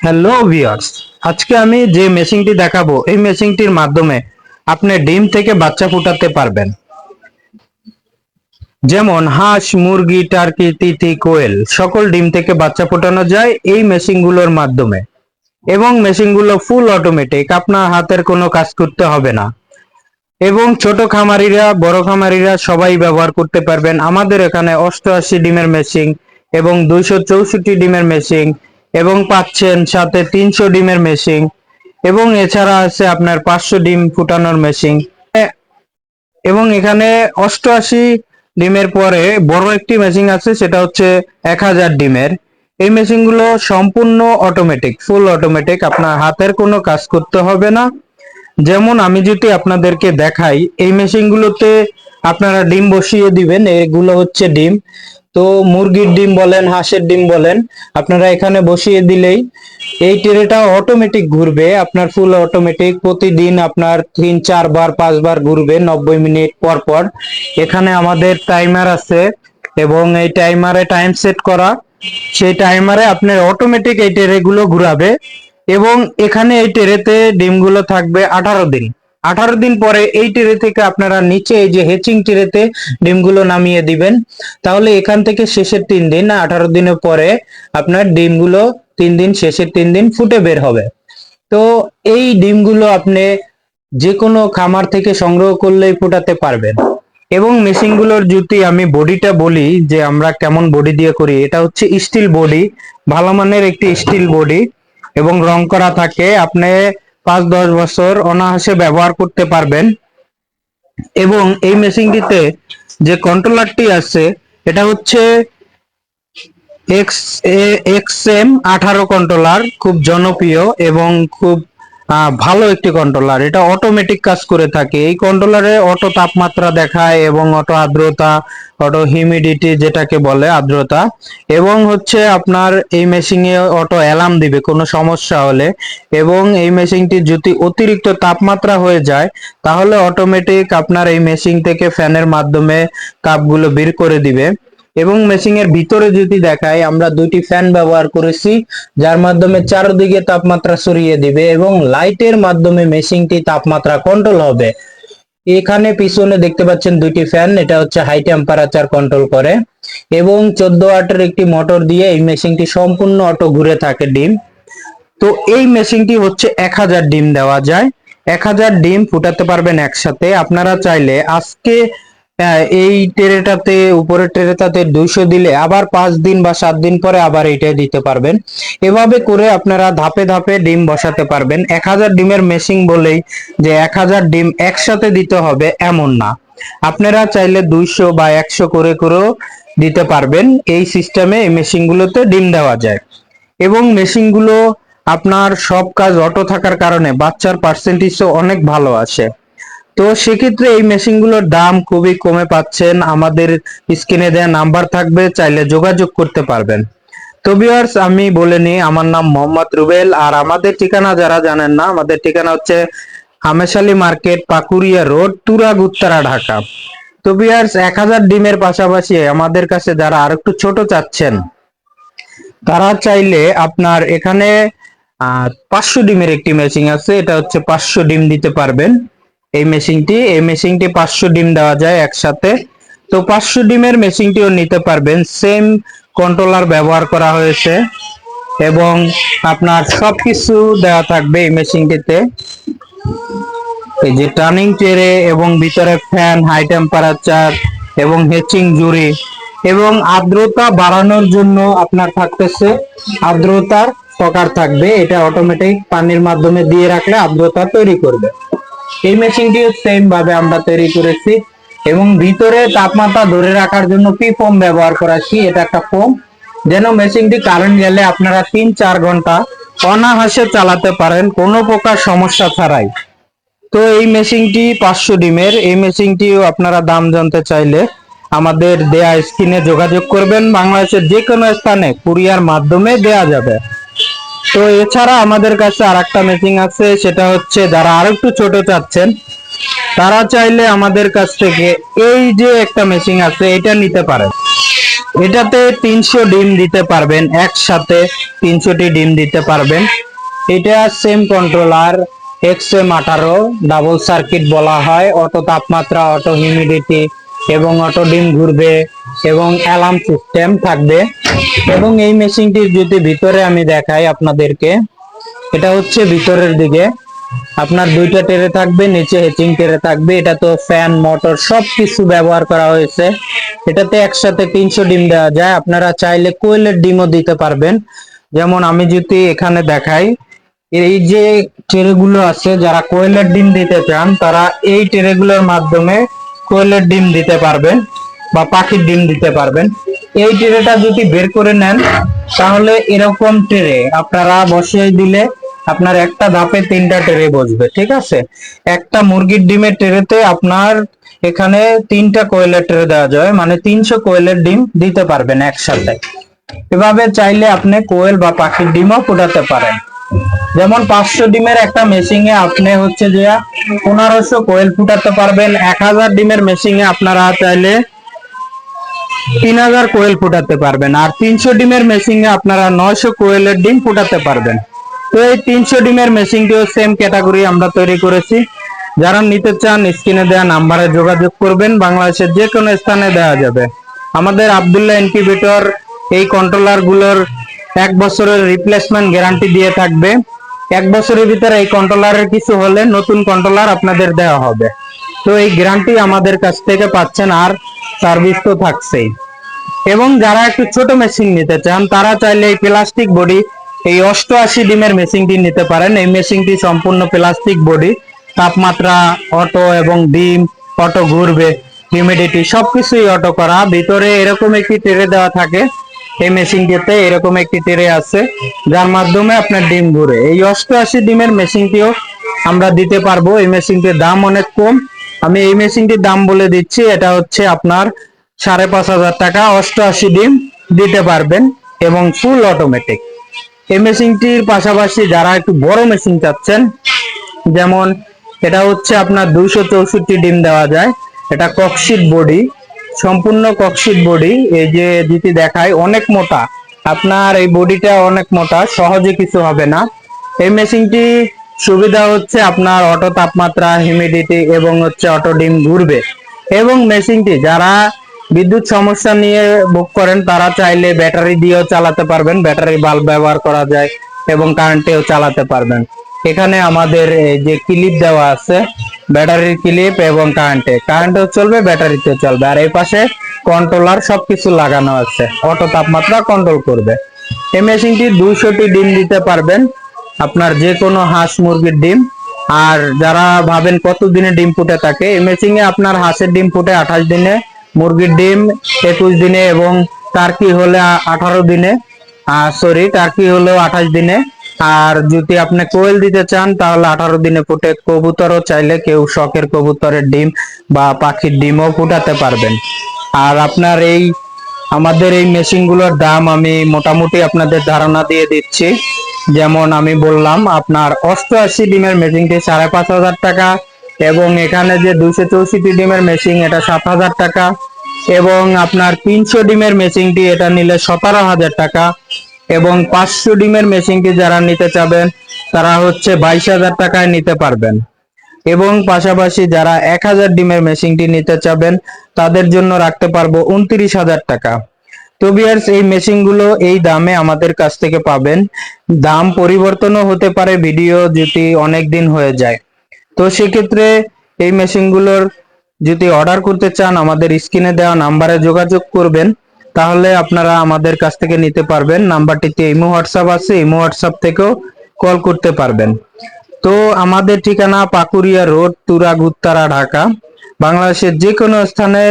Hello viewers আজকে আমি যে মেশিনটি দেখাবো, এই মেশিনটির মাধ্যমে আপনি ডিম থেকে বাচ্চা ফুটাতে পারবেন। যেমন হাঁস, মুরগি টার্কি তিতি, কোয়েল, সকল ডিম থেকে বাচ্চা ফোটানো যায় এই মেশিনগুলোর মাধ্যমে। এবং মেশিনগুলো ফুল অটোমেটিক আপনার হাতের কোনো কাজ করতে হবে না। এবং ছোট খামারিরা, বড় খামারিরা সবাই ব্যবহার করতে পারবেন। আমাদের এখানে অষ্টআশি ডিমের মেশিন এবং দুইশো চৌষট্টি ডিমের মেশিন এবং পাচ্ছেন সাথে তিনশো ডিমের মেশিন এবং এছাড়া আছে আপনার পাঁচশো ডিম ফুটানোর মেশিন এবং এখানে অষ্টআশি ডিমের পরে বড় একটি মেশিন আছে, সেটা হচ্ছে এক হাজার ডিমের। এই মেশিনগুলো সম্পূর্ণ অটোমেটিক ফুল অটোমেটিক আপনার হাতের কোনো কাজ করতে হবে না। যেমন আমি যদি আপনাদেরকে দেখাই, এই মেশিনগুলোতে আপনারা ডিম বসিয়ে দিবেন, এগুলো হচ্ছে ডিম। তো মুরগির ডিম বলেন, হাঁসের ডিম বলেন, আপনারা এখানে বসিয়ে দিলেই এই ট্রেটা অটোমেটিক ঘুরবে, আপনার ফুল অটোমেটিক প্রতিদিন আপনার তিন চারবার পাঁচবার ঘুরবে, নব্বই মিনিট পর পর। এখানে আমাদের টাইমার আছে এবং এই টাইমারে টাইম সেট করা। সেই টাইমারে আপনার অটোমেটিক এই ট্রেগুলো ঘুরাবে এবং এখানে এই ট্রেতে ডিমগুলো থাকবে আঠারো দিন। আঠারো দিন পরে এই ট্রে থেকে আপনারা নিচে এই যে হেচিং ট্রেতে ডিমগুলো নামিয়ে দিবেন। তাহলে এখান থেকে শেষের তিন দিন আঠারো দিনের পরে আপনার ডিমগুলো তিন দিন, শেষের তিন দিন ফুটে বের হবে। তো এই ডিমগুলো আপনি যে কোনো খামার থেকে সংগ্রহ করলেই ফোটাতে পারবেন। এবং মেশিনগুলোর যদি আমি বডিটা বলি যে আমরা কেমন বডি দিয়ে করি। এটা হচ্ছে স্টিল বডি, ভালো মানের একটি স্টিল বডি এবং রং করা থাকে। আপনি পাঁচ দশ বছর অনায়াসে ব্যবহার করতে পারবেন। এবং এই মেশিনটিতে যে কন্ট্রোলারটি আছে, এটা হচ্ছে এক্স এক্স এম আঠারো কন্ট্রোলার খুব জনপ্রিয় এবং খুব ভালো একটি কন্ট্রোলার এটা অটোমেটিক কাজ করে থাকে। এই কন্ট্রোলারে অটো তাপমাত্রা দেখায় এবং অটো আর্দ্রতা, অটো হিউমিডিটি যেটাকে বলে আর্দ্রতা এবং হচ্ছে আপনার এই মেশিনে অটো অ্যালার্ম দিবে, কোনো সমস্যা হলে। এবং এই মেশিনটি যদি অতিরিক্ত তাপমাত্রা হয়ে যায়, তাহলে অটোমেটিক আপনার এই মেশিন থেকে ফ্যানের মাধ্যমে কাপগুলো বের করে দিবে। এবং মেশিং এর ভিতরে যদি দেখাই, আমরা দুইটি ফ্যান ব্যবহার করেছি, যার মাধ্যমে চারদিকে তাপমাত্রা সরিয়ে দিবে এবং লাইটের মাধ্যমে মেশিনটি তাপমাত্রা কন্ট্রোল হবে। এখানে পিছনে দেখতে পাচ্ছেন দুইটি ফ্যান এটা হচ্ছে হাই টেম্পারেচার কন্ট্রোল করে এবং চোদ্দ ওয়াটের একটি মোটর দিয়ে এই মেশিনটি সম্পূর্ণ অটো ঘুরে থাকে ডিম। তো এই মেশিনটি হচ্ছে এক হাজার ডিম দেওয়া যায়। এক হাজার ডিম ফুটাতে পারবেন একসাথে। আপনারা চাইলে আজকে এই ট্রেটাতে উপরের ট্রেটাতে দুইশো দিলে আবার পাঁচ দিন বা সাত দিন পরে আবার এইটা দিতে পারবেন। এভাবে করে আপনারা ধাপে ধাপে ডিম বসাতে পারবেন। এক হাজার ডিমের মেশিন বলেই যে এক হাজার ডিম একসাথে দিতে হবে এমন না। আপনারা চাইলে দুইশো বা একশো করে করেও দিতে পারবেন। এই সিস্টেমে এই মেশিনগুলোতে ডিম দেওয়া যায়। এবং মেশিনগুলো আপনার সব কাজ অটো থাকার কারণে বাচ্চার পার্সেন্টেজও অনেক ভালো আসে। তো সেক্ষেত্রে এই মেশিনগুলোর দাম খুবই কমে পাচ্ছেন। আমাদের স্ক্রিনে দেওয়া নাম্বার থাকবে, চাইলে যোগাযোগ করতে পারবেন। তো ভিউয়ার্স আমি বলে নিই, আমার নাম মোহাম্মদ রুবেল, আর আমাদের ঠিকানা যারা জানেন না, আমাদের ঠিকানা হচ্ছে হামেশালি মার্কেট পাকুরিয়া রোড, তুরাগ, উত্তরা, ঢাকা। তো ভিউয়ার্স এক হাজার ডিমের পাশাপাশি আমাদের কাছে যারা আর একটু ছোট চাচ্ছেন, তারা চাইলে আপনার এখানে পাঁচশো ডিমের একটি মেশিন আছে, এটা হচ্ছে পাঁচশো ডিম দিতে পারবেন। এই মেশিনটি এই মেশিনটি পাঁচশো ডিম দেওয়া যায় একসাথে। তো পাঁচশো ডিমের মেশিনটিও নিতে পারবেন। সেম কন্ট্রোলার ব্যবহার করা হয়েছে এবং আপনার সবকিছু দেওয়া থাকবে এই মেশিনটিতে। এই যে টার্নিং চেরে এবং ভিতরে ফ্যান হাই টেম্পারেচার এবং হেচিং জুড়ি এবং আর্দ্রতা বাড়ানোর জন্য আপনার থাকতেছে আর্দ্রতার পকার থাকবে। এটা অটোমেটিক পানির মাধ্যমে দিয়ে রাখলে আর্দ্রতা তৈরি করবে। এই মেশিনটিও সেম ভাবে আমরা তৈরি করেছি এবং ভিতরে তাপমাত্রা ধরে রাখার জন্য পি ফোম ব্যবহার করেছি। এটা একটা ফোম যেন মেশিনটি কারেন্ট গেলে আপনারা তিন চার ঘণ্টা অনাহাসে চালাতে পারেন, কোনো প্রকার সমস্যা ছাড়াই। তো এই মেশিনটি পাঁচশো ডিমের। এই মেশিনটিও আপনারা দাম জানতে চাইলে আমাদের দেয়া স্ক্রিনে যোগাযোগ করবেন। বাংলাদেশের যে কোনো স্থানে কুরিয়ার মাধ্যমে দেয়া যাবে। তো এছাড়া আমাদের কাছে আর একটা মেশিন আছে, সেটা হচ্ছে যারা আর একটু ছোট চাচ্ছেন, তারা চাইলে আমাদের কাছ থেকে এই যে একটা মেশিন আছে, এটা নিতে পারেন। এটাতে তিনশো ডিম দিতে পারবেন, একসাথে তিনশোটি ডিম দিতে পারবেন। এটা সেম কন্ট্রোলার এক্স এম আঠারো ডাবল সার্কিট বলা হয়, অটো তাপমাত্রা, অটো হিউমিডিটি এবং অটো ডিম ঘুরবে। এবং অ্যালার্ম সিস্টেম থাকবে। এবং এই মেশিনটির যদি ভিতরে আমি দেখাই আপনাদেরকে, এটা হচ্ছে ভিতরের দিকে। আপনার দুইটা টেরে থাকবে, নিচে হেচিং টেরে থাকবে। এটা তো ফ্যান মোটর সব কিছু ব্যবহার করা হয়েছে। এটাতে একসাথে তিনশো ডিম দেওয়া যায়। আপনারা চাইলে কোয়েলের ডিমও দিতে পারবেন। যেমন আমি যদি এখানে দেখাই, এই যে টেরেগুলো আছে, যারা কোয়েলের ডিম দিতে চান, তারা এই টেরেগুলোর মাধ্যমে কোয়েলের ডিম দিতে পারবেন। বা পাখির ডিম দিতে পারবেন। এই ট্রেটা যদি বের করে নেন, তাহলে এরকম ট্রে আপনারা বসিয়ে দিলে আপনার একটা ধাপে তিনটা ট্রে বসবে, ঠিক আছে? একটা মুরগির ডিমের ট্রেতে আপনার এখানে তিনটা কোয়েলের ট্রে দেওয়া যায় মানে তিনশো কোয়েলের ডিম দিতে পারবেন একসাথে। এভাবে চাইলে আপনি কোয়েল বা পাখির ডিমও ফোটাতে পারেন। যেমন পাঁচশো ডিমের একটা মেশিনে আপনি হচ্ছে যে পনেরোশো কোয়েল ফুটাতে পারবেন, এক হাজার ডিমের মেশিনে আপনারা চাইলে তিন হাজার কোয়েল ফুটাতে পারবেন। আর তিনশো ডিমের মেশিনে আপনারা নয়শো কোয়েলের ডিম ফুটাতে পারবেন। তো এই তিনশো ডিমের মেশিনটিও সেম ক্যাটাগরি আমরা তৈরি করেছি। যারা নিতে চান, স্ক্রিনে দেওয়া নাম্বারে যোগাযোগ করবেন। বাংলাদেশের যে কোনো স্থানে দেওয়া যাবে। আমাদের আবদুল্লাহ ইনকিউবেটর এই কন্ট্রোলারগুলোর এক বছরের রিপ্লেসমেন্ট গ্যারান্টি দিয়ে থাকবে। এক বছরের ভিতরে এই কন্ট্রোলারের কিছু হলে নতুন কন্ট্রোলার আপনাদের দেওয়া হবে। তো এই গ্যারান্টি আমাদের কাছ থেকে পাচ্ছেন আর সার্ভিস তো থাকছেই। এবং যারা একটু ছোট মেশিন নিতে চান, তারা চাইলে এই প্লাস্টিক বডি এই অষ্টআশি ডিমের মেশিনটি নিতে পারেন। এই মেশিনটি সম্পূর্ণ প্লাস্টিক বডি তাপমাত্রা অটো এবং ডিম অটো ঘুরবে হিউমিডিটি সবকিছুই অটো করা। ভিতরে এরকম একটি ট্রে দেওয়া থাকে। এই মেশিনটিতে এরকম একটি ট্রে আছে, যার মাধ্যমে আপনার ডিম ঘুরে। এই অষ্টআশি ডিমের মেশিনটিও আমরা দিতে পারব। এই মেশিনটির দাম অনেক কম। আমি এই মেশিনটির দাম বলে দিচ্ছি, এটা হচ্ছে আপনার সাড়ে পাঁচ হাজার টাকা, অষ্টআশি ডিম দিতে পারবেন এবং ফুল অটোমেটিক এই মেশিনটির পাশাপাশি যারা একটু বড় মেশিন চাচ্ছেন, যেমন এটা হচ্ছে আপনার দুইশো চৌষট্টি ডিম দেওয়া যায়, এটা ককশিট বডি, সম্পূর্ণ ককশিট বডি, এই যে যেটি দেখায় অনেক মোটা। আপনার এই বডিটা অনেক মোটা, সহজে কিছু হবে না। এই মেশিনটি সুবিধা হচ্ছে আপনার অটো তাপমাত্রা হিউমিডিটি এবং হচ্ছে অটো ডিম ঘুরবে। এবং মেশিনটি, যারা বিদ্যুৎ সমস্যা নিয়ে বুক করেন, তারা চাইলে ব্যাটারি দিয়েও চালাতে পারবেন। ব্যাটারি বাল্ব ব্যবহার করা যায় এবং কারেন্টেও চালাতে পারবেন। এখানে আমাদের যে ক্লিপ দেওয়া আছে ব্যাটারির ক্লিপ এবং কারেন্টে কারেন্টেও চলবে ব্যাটারিতেও চলবে। আর এই পাশে কন্ট্রোলার সবকিছু লাগানো আছে। অটো তাপমাত্রা কন্ট্রোল করবে। এই মেশিনটি দুইশোটি ডিম দিতে পারবেন। আপনার যে কোনো হাঁস, মুরগির ডিম। আর যারা ভাবেন কত দিনে ডিম ফুটে থাকে, এই মেশিনে আপনার হাঁসের ডিম ফুটে আঠাশ দিনে, মুরগির ডিম একুশ দিনে এবং টার্কি হলে আঠারো দিনে সরি টার্কি হলেও আঠাশ দিনে। আর যদি আপনি কোয়েল দিতে চান, তাহলে আঠারো দিনে ফুটে কবুতরও চাইলে কেউ শখের কবুতরের ডিম বা পাখির ডিমও ফুটাতে পারবেন। আর আপনার এই, আমাদের এই মেশিনগুলোর দাম আমি মোটামুটি আপনাদের ধারণা দিয়ে দিচ্ছি। যেমন আমি বললাম, আপনার অষ্টআশি ডিমের মেশিনটি সাড়ে পাঁচ হাজার টাকা এবং এখানে যে দুশো চৌষট্টি ডিমের মেশিন এটা সাত হাজার টাকা এবং আপনার তিনশো ডিমের মেশিনটি এটা নিলে সতেরো হাজার টাকা এবং পাঁচশো ডিমের মেশিনটি যারা নিতে চাবেন, তারা হচ্ছে বাইশ হাজার টাকায় নিতে পারবেন। এবং পাশাপাশি যারা এক হাজার ডিমের মেশিনটি নিতে চাবেন, তাদের জন্য রাখতে পারব উনত্রিশ হাজার টাকা। তো বিয়ার্স এই মেশিনগুলো এই দামে আমাদের কাছ থেকে পাবেন। দাম পরিবর্তনও হতে পারে ভিডিও যদি অনেক দিন হয়ে যায়। তো সেক্ষেত্রে এই মেশিনগুলোর যদি অর্ডার করতে চান, আমাদের স্ক্রিনে দেওয়া নাম্বারে যোগাযোগ করবেন। তাহলে আপনারা আমাদের কাছ থেকে নিতে পারবেন। নাম্বারটিতে ইমো, হোয়াটসঅ্যাপ আছে, ইমো, হোয়াটসঅ্যাপ থেকেও কল করতে পারবেন। তো আমাদের ঠিকানা পাকুরিয়া রোড তুরা গুত্তারা ঢাকা। বাংলাদেশের যে কোনো স্থানে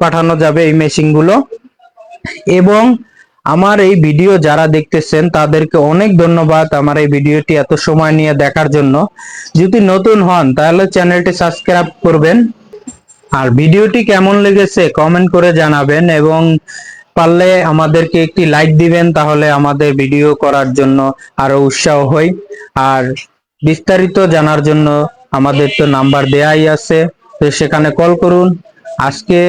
পাঠানো যাবে এই মেশিনগুলো এবং আমার এই ভিডিও যারা দেখতেছেন, তাদেরকে অনেক ধন্যবাদ আমার এই ভিডিওটি এত সময় নিয়ে দেখার জন্য। যদি নতুন হন, তাহলে চ্যানেলটি সাবস্ক্রাইব করবেন। আর ভিডিওটি কেমন লেগেছে কমেন্ট করে জানাবেন এবং পারলে আমাদেরকে একটি লাইক দিবেন, তাহলে আমাদের ভিডিও করার জন্য আরও উৎসাহ হই। আর বিস্তারিত জানার জন্য আমাদের তো নাম্বার দেয়াই আছে, তো সেখানে কল করুন। আজকে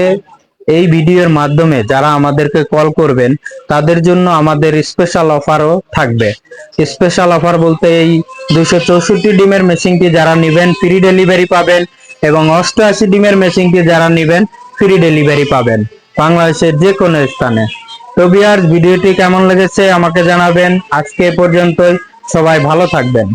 এই ভিডিওর মাধ্যমে যারা আমাদেরকে কল করবেন, তাদের জন্য আমাদের স্পেশাল অফারও থাকবে। স্পেশাল অফার বলতে এই দুশো চৌষট্টি ডিমের মেশিনটি যারা নেবেন ফ্রি ডেলিভারি পাবেন এবং অষ্টআশি ডিমের মেশিনটি যারা নেবেন ফ্রি ডেলিভারি পাবেন বাংলাদেশের যে কোনো স্থানে। তো বিয়ার ভিডিওটি কেমন লেগেছে আমাকে জানাবেন। আজকে পর্যন্তই। সবাই ভালো থাকবেন।